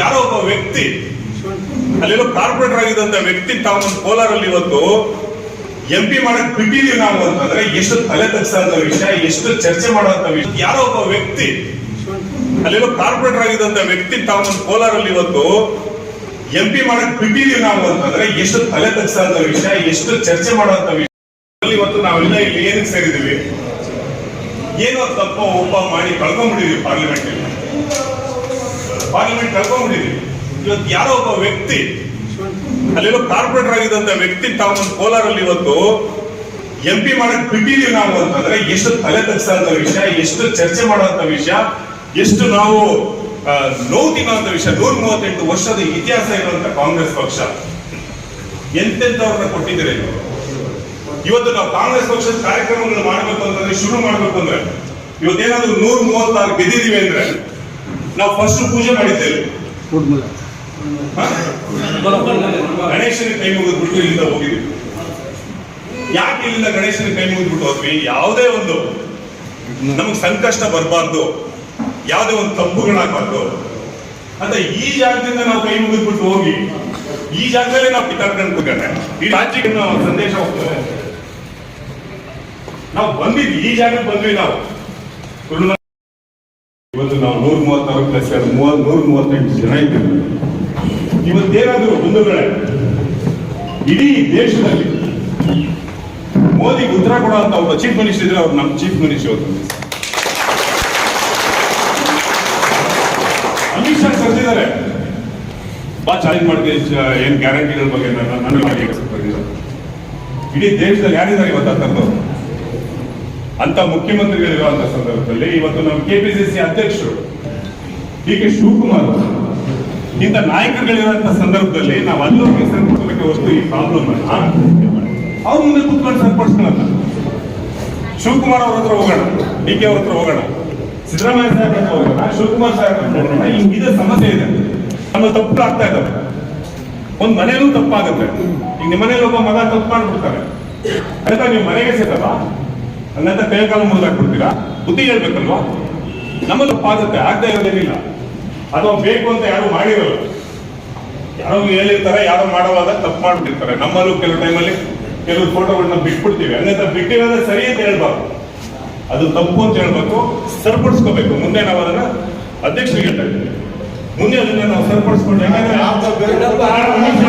ಯಾರೋ ಒಬ್ಬ ವ್ಯಕ್ತಿ, ಅಲ್ಲೆಲ್ಲೋ ಕಾರ್ಪೊರೇಟರ್ ಆಗಿದ್ದಂತ ವ್ಯಕ್ತಿ ತಾವು ಕೋಲಾರಲ್ಲಿ ಇವತ್ತು ಎಂ ಪಿ ಮಾಡಕ್ ಬಿಟ್ಟಿದೀವಿ ನಾವು ಅಂತಂದ್ರೆ ಎಷ್ಟು ತಲೆ ತಗ್ಸಂತ ವಿಷಯ, ಎಷ್ಟು ಚರ್ಚೆ ಮಾಡುವಂತ ವಿಷಯ. ಯಾರೋ ಒಬ್ಬ ವ್ಯಕ್ತಿ, ಅಲ್ಲೆಲ್ಲೋ ಕಾರ್ಪೊರೇಟರ್ ಆಗಿದ್ದಂತ ವ್ಯಕ್ತಿ ತಾವು ಕೋಲಾರಲ್ಲಿ ಇವತ್ತು ಎಂ ಪಿ ಮಾಡಕ್ ಬಿಟ್ಟಿದೀವಿ ನಾವು ಅಂತಂದ್ರೆ ಎಷ್ಟು ತಲೆ ತಗ್ಸಂತ ವಿಷಯ, ಎಷ್ಟು ಚರ್ಚೆ ಮಾಡುವಂತ ವಿಷಯ. ಇವತ್ತು ನಾವೆಲ್ಲ ಇಲ್ಲಿ ಏನಕ್ಕೆ ಸೇರಿದೀವಿ ಏನೋ ತಪ್ಪ ಒಪ್ಪ ಮಾಡಿ ಕಳ್ಕೊಂಡ್ಬಿಟ್ಟಿದೀವಿ ಪಾರ್ಲಿಮೆಂಟ್ ಪಾರ್ಲಿಮೆಂಟ್ ಕಳ್ಕೊಂಡ್ಬಿಟ್ಟಿದೀವಿ. ಇವತ್ತು ಯಾರೋ ಒಬ್ಬ ವ್ಯಕ್ತಿ, ಅಲ್ಲೆಲ್ಲೋ ಕಾರ್ಪೊರೇಟರ್ ಆಗಿದ್ದಂತ ವ್ಯಕ್ತಿ ತಾವೊಂದು ಕೋಲಾರಲ್ಲಿ ಇವತ್ತು ಎಂ ಪಿ ಮಾಡಕ್ ಬಿಟ್ಟಿದೀವಿ ನಾವು ಅಂತಂದ್ರೆ ಎಷ್ಟು ತಲೆ ತಗ್ಸಂತ ವಿಷಯ, ಎಷ್ಟು ಚರ್ಚೆ ಮಾಡುವಂತ ವಿಷಯ, ಎಷ್ಟು ನಾವು ನೋವು ತಿನ್ನುವಂತ ವಿಷಯ ನೂರ ಮೂವತ್ತೆಂಟು ವರ್ಷದ ಇತಿಹಾಸ ಇರುವಂತ ಕಾಂಗ್ರೆಸ್ ಪಕ್ಷ. ಎಂತೆಂತವ್ರನ್ನ ಕೊಟ್ಟಿದ್ದೀರಿ? ಇವತ್ತು ನಾವು ಕಾಂಗ್ರೆಸ್ ಪಕ್ಷದ ಕಾರ್ಯಕ್ರಮಗಳು ಮಾಡಬೇಕು ಅಂತಂದ್ರೆ, ಶುರು ಮಾಡ್ಬೇಕು ಅಂದ್ರೆ, ಇವತ್ತೇನಾದ್ರೂ ನೂರ ಮೂವತ್ತಾರು ಗೆದ್ದಿದೀವಿ ಅಂದ್ರೆ ನಾವು ಫಸ್ಟ್ ಪೂಜೆ ಮಾಡಿದ್ದೇವೆ? ಗಣೇಶನ ಕೈ ಮುಗಿದ್ಬಿಟ್ಟು ಇಲ್ಲಿಂದ ಹೋಗಿದ್ವಿ. ಯಾಕೆ ಇಲ್ಲಿಂದ ಗಣೇಶನ ಕೈ ಮುಗಿದ್ಬಿಟ್ಟು ಹೋದ್ವಿ? ಯಾವುದೇ ಒಂದು ನಮಗೆ ಸಂಕಷ್ಟ ಬರಬಾರ್ದು. ಯಾವುದೇ ಒಂದು ತಪ್ಪುಗಳಾಗಬಾರ್ದು. ಅಂತ ಈ ಜಾಗದಿಂದ ನಾವು ಕೈ ಮುಗಿದ್ಬಿಟ್ಟು ಹೋಗಿ, ಈ ಜಾಗದಲ್ಲೇ ನಾವು ಕಿತ್ತಾಡ್ಕೊಂಡು ಈ ರಾಜ್ಯಕ್ಕೆ ನಾವು ಸಂದೇಶ ಹೋಗ್ತೇವೆ. ನಾವು ಬಂದಿದ್ವಿ. ಈ ಜಾಗಕ್ಕೆ ಬಂದ್ವಿ ನಾವು ಕುರುಡ- ಇವತ್ತು ನಾವು ನೂರ ಮೂವತ್ತಾರು ಪ್ಲಸ್ ಎರಡು ಮೂವತ್ ನೂರ ಮೂವತ್ತೆಂಟು ಜನ ಇದ್ದಾರೆ. ಇವತ್ತೇನಾದ್ರು ಬಂಧುಗಳೇ, ಇಡೀ ದೇಶದಲ್ಲಿ ಮೋದಿಗೆ ಉತ್ತರ ಕೊಡುವಂತ ಒಬ್ಬ ಚೀಫ್ ಮಿನಿಸ್ಟರ್ ಇದ್ರೆ ಅವ್ರು ನಮ್ಮ ಚೀಫ್ ಮಿನಿಸ್ಟರ್ ಅವರು. ಅಮಿತ್ ಶಾ ಕರೆದಿದ್ದಾರೆ ಬಾ, ಚಾಲೆಂಜ್ ಚ- ಏನ್ ಗ್ಯಾರಂಟಿಗಳ ಬಗ್ಗೆ ನನಗೆ ಮಾಡಿ. ಇಡೀ ದೇಶದಲ್ಲಿ ಯಾರಿದ್ದಾರೆ ಇವತ್ತು ಅಂತಂದವರು ಅಂತ ಮುಖ್ಯಮಂತ್ರಿಗಳಿರುವಂತ ಸಂದರ್ಭದಲ್ಲಿ ಇವತ್ತು ನಮ್ಮ ಕೆಪಿಸಿಸಿ ಅಧ್ಯಕ್ಷರು ಡಿ ಕೆ ಶಿವಕುಮಾರ್ ಇಂಥ ನಾಯಕರುಗಳಿರುವಂತಹ ಸಂದರ್ಭದಲ್ಲಿ ನಾವು ಅಲ್ಲೋಗಿ ಸರಿಪಡಿಸಲಿಕ್ಕೆ ಹೊರತು ಈ ಪ್ರಾಬ್ಲಮ್ ಅವ್ರ ಮುಂದೆ ಕುತ್ಕೊಂಡು ಸರಿಪಡಿಸ್ಕೊಳ್ಳೋಣ ಶಿವಕುಮಾರ್ ಅವ್ರ ಹತ್ರ ಹೋಗೋಣ, ಡಿ ಕೆ ಅವ್ರ ಹತ್ರ ಹೋಗೋಣ, ಸಿದ್ದರಾಮಯ್ಯ ಸಾಹೇಬ್ ಹತ್ರ ಹೋಗೋಣ, ಶಿವಕುಮಾರ್ ಸಾಹೇಬ್ ಹತ್ರ ಹೋಗೋಣ. ಹಿಂಗ್ ಇದೇ ಸಮಸ್ಯೆ ಇದೆ. ನಮ್ಮ ತಪ್ಪು ಆಗ್ತಾ ಇದ್ದಾವೆ ಒಂದ್ ಮನೇಲೂ ತಪ್ಪಾಗುತ್ತೆ. ಈಗ ನಿಮ್ಮ ಮನೇಲಿ ಒಬ್ಬ ಮಗ ತಪ್ಪು ಮಾಡ್ಬಿಡ್ತಾರೆ. ಅದಕ್ಕೆ ನೀವು ಮನೆಗೆ ಸೇರಲ್ಲ ಅಲ್ಲಂತ ಕೈಕಾಲು ಮುರಿದಾಕ್ಬಿಡ್ತೀರಾ? ಬುದ್ಧಿ ಹೇಳ್ಬೇಕಲ್ವಾ? ನಮ್ಮ ತಪ್ಪಾಗುತ್ತೆ ಆಗದೆ ಇರೋದೇನಿಲ್ಲ. ಅಥವಾ ಬೇಕು ಅಂತ ಯಾರು ಮಾಡಿರಲ್ಲ. ಯಾರೋ ಹೇಳಿರ್ತಾರೆ ಯಾರೋ ಮಾಡೋವಾಗ ತಪ್ಪು ಮಾಡ್ಬಿಟ್ಟಿರ್ತಾರೆ. ನಮ್ಮಲ್ಲೂ ಕೆಲವು ಟೈಮಲ್ಲಿ ಕೆಲವು ಫೋಟೋಗಳನ್ನ ಬಿಟ್ಬಿಡ್ತೀವಿ. ಹಂಗಂತ ಬಿಟ್ಟಿರೋದೇ ಸರಿ ಅಂತ ಹೇಳ್ಬಾರ್ದು. ಅದು ತಪ್ಪು ಅಂತ ಹೇಳ್ಬೇಕು. ಸರಿಪಡಿಸ್ಕೋಬೇಕು. ಮುಂದೆ ನಾವು ಅದನ್ನ ಅಧ್ಯಕ್ಷರಿಗೆ ಹೇಳ್ತಾ ಇದ್ದೀವಿ ಮುಂದೆ ಅದನ್ನ ನಾವು ಸರಿಪಡಿಸ್ಕೊಂಡು ಯಾಕಂದ್ರೆ ಆರು ನಿಮಿಷ.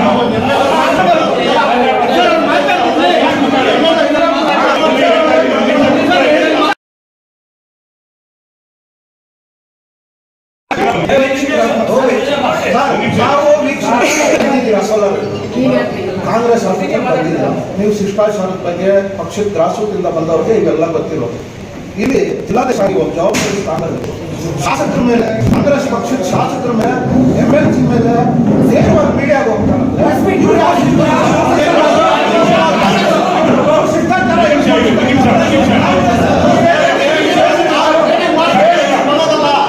ನಾವು ವೀಕ್ಷಿಸಿದ್ದೀರಾ ಕಾಂಗ್ರೆಸ್ ನೀವು ಶಿಷ್ಟಾಚಾರದ ಬಗ್ಗೆ ಪಕ್ಷದ ದ್ರಾಸದಿಂದ ಬಂದವರಿಗೆ ಇವೆಲ್ಲ ಗೊತ್ತಿರೋದು. ಇಲ್ಲಿ ಜಿಲ್ಲಾಧಿಕಾರಿ ಒಬ್ಬ ಜವಾಬ್ದಾರಿ ಸ್ಥಾನದಲ್ಲಿ ಶಾಸಕರ ಮೇಲೆ, ಕಾಂಗ್ರೆಸ್ ಪಕ್ಷದ ಶಾಸಕರ ಮೇಲೆ ಎಂ ಎಲ್ ಸಿ ಮೇಲೆ ನೇರವಾಗಿ ಮೀಡಿಯಾಗೆ ಹೋಗ್ತಾರೆ ಇವ್ರು ಯಾವ ಶಿಷ್ಟಾಚಾರ ಹೇಳ್ಕೊಡ್ತಾರೆ.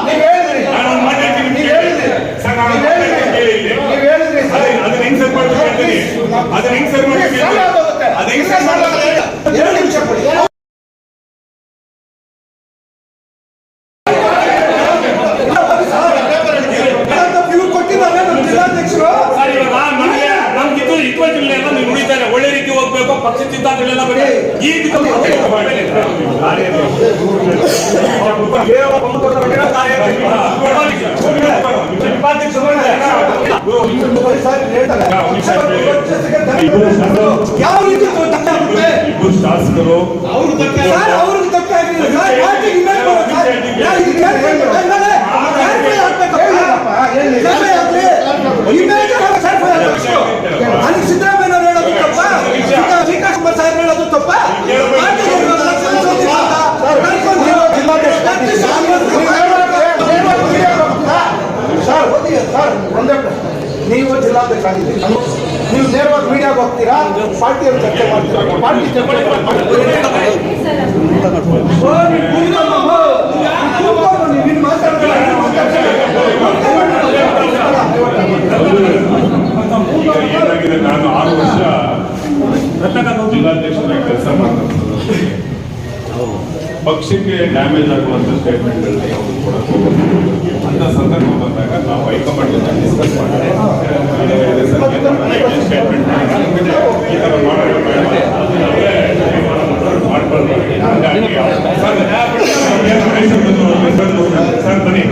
ನೀವ್ ಹೇಳಿದ್ರಿ. ನಾನು ಒಂದು ಮಾತು ಹೇಳ್ತೀನಿ. ನೀವ್ ಹೇಳಿದ್ರಿ. ಸರ್, ನಾನು ಒಂದು ಮಾತು ಹೇಳ್ತೀನಿ ಕೇಳಿ ಇಲ್ಲಿ. ನೀವ್ ಹೇಳಿದ್ರಿ ಸರ್. ಅದನ್ನ- ಅದನ್ನ ಹೆಂಗ್ ಸರಿ ಮಾಡ್ಬೇಕು ಹೇಳ್ತೀನಿ. ಅದನ್ನ ಹೆಂಗ್ ಸರಿ ಮಾಡ್ಬೇಕು ಸಮಯ ಹೇಳ್ತೀನಿ. ಆಗೋಗುತ್ತೆ. ಅದನ್ನ ಹೆಂಗ್ ಸರಿ ಮಾಡ್ಬೇಕು ಹೇಳ್ತೀನಿ. ಎರಡು ನಿಮಿಷ ಕೊಡಿ ಇವ್ರು ಕೊಟ್ಟಿದ್ದಾರೆ ನಮ್ಮ ಜಿಲ್ಲಾಧ್ಯಕ್ಷರು ಸರ್, ಇವಾಗ ನಮ್ಗೆ ನಮ್ಗಿದು ಇಕ್ವಲ್ ಎಲ್ಲ ನೀವು ಉಳಿತಾರೆ ಒಳ್ಳೆ ರೀತಿ ಹೋಗ್ಬೇಕು ಪಕ್ಷ ಸಿದ್ಧಾಂತಗಳೆಲ್ಲ ಬರೀ. ಈ ರೀತಿ ಸರ್ ಹೇಳ್ತಾರೆ. ಯಾವ ರೀತಿ ಶಾಸಕರು ಸರ್ ಅವ್ರಿಗೆ ತಪ್ಪಾಗಿಲ್ಲ ಸರ್ ಪಾರ್ಟಿ ಇನ್ವೈಟ್ ಮಾಡೋ ಸರ್ ಯಾರು ಇದು ಕೇಳ್ಕೊಂಡು ಆಮೇಲೆ ಯಾರಿಗೆ ಹಾಕ್ಬೇಕಪ್ಪ? ಸರ್ವೆ ಹಾಕ್ರಿ. ಇನ್ವೈಟ್ ಮಾಡೋ ಸರ್ ನನಗೆ ಸಿದ್ದರಾಮಯ್ಯ ಅವ್ರು ಹೇಳೋದು ತಪ್ಪ ಶ್ರೀಕಾ- ಶ್ರೀಕಾಂತ್ ಸಾಹೇಬ್ ಹೇಳೋದು ತಪ್ಪ ಪಾರ್ಟಿ ಇರೋದಲ್ಲ, ಸಂಸತ್ತಿಲ್ಲ ಅಂತ. ಕರ್ಕೊಂಡು ಹೋಗಿ ಸರ್ ಓದಿ ಸರ್ ಒಂದೇ ಪ್ರಶ್ನೆ ನೀವು ಜಿಲ್ಲಾಧಿಕಾರಿ ನೀವು ನೇರವಾಗಿ ಮೀಡಿಯಾಗೆ ಹೋಗ್ತೀರಾ ಪಾರ್ಟಿಯವ್ರು ಚರ್ಚೆ ಮಾಡ್ತೀರಾ? ಪಾರ್ಟಿ ಚರ್ಚೆ ನಾನು ಆರು ವರ್ಷ ಜಿಲ್ಲಾಧ್ಯಕ್ಷರಾಗಿ ಕೆಲಸ ಮಾಡ್ತಾ ಪಕ್ಷಕ್ಕೆ ಡ್ಯಾಮೇಜ್ ಆಗುವಂತ ಸ್ಟೇಟ್ಮೆಂಟ್ಗಳನ್ನ ಯಾವುದು ಕೊಡಕ್ಕೆ சார் சார் பண்ணி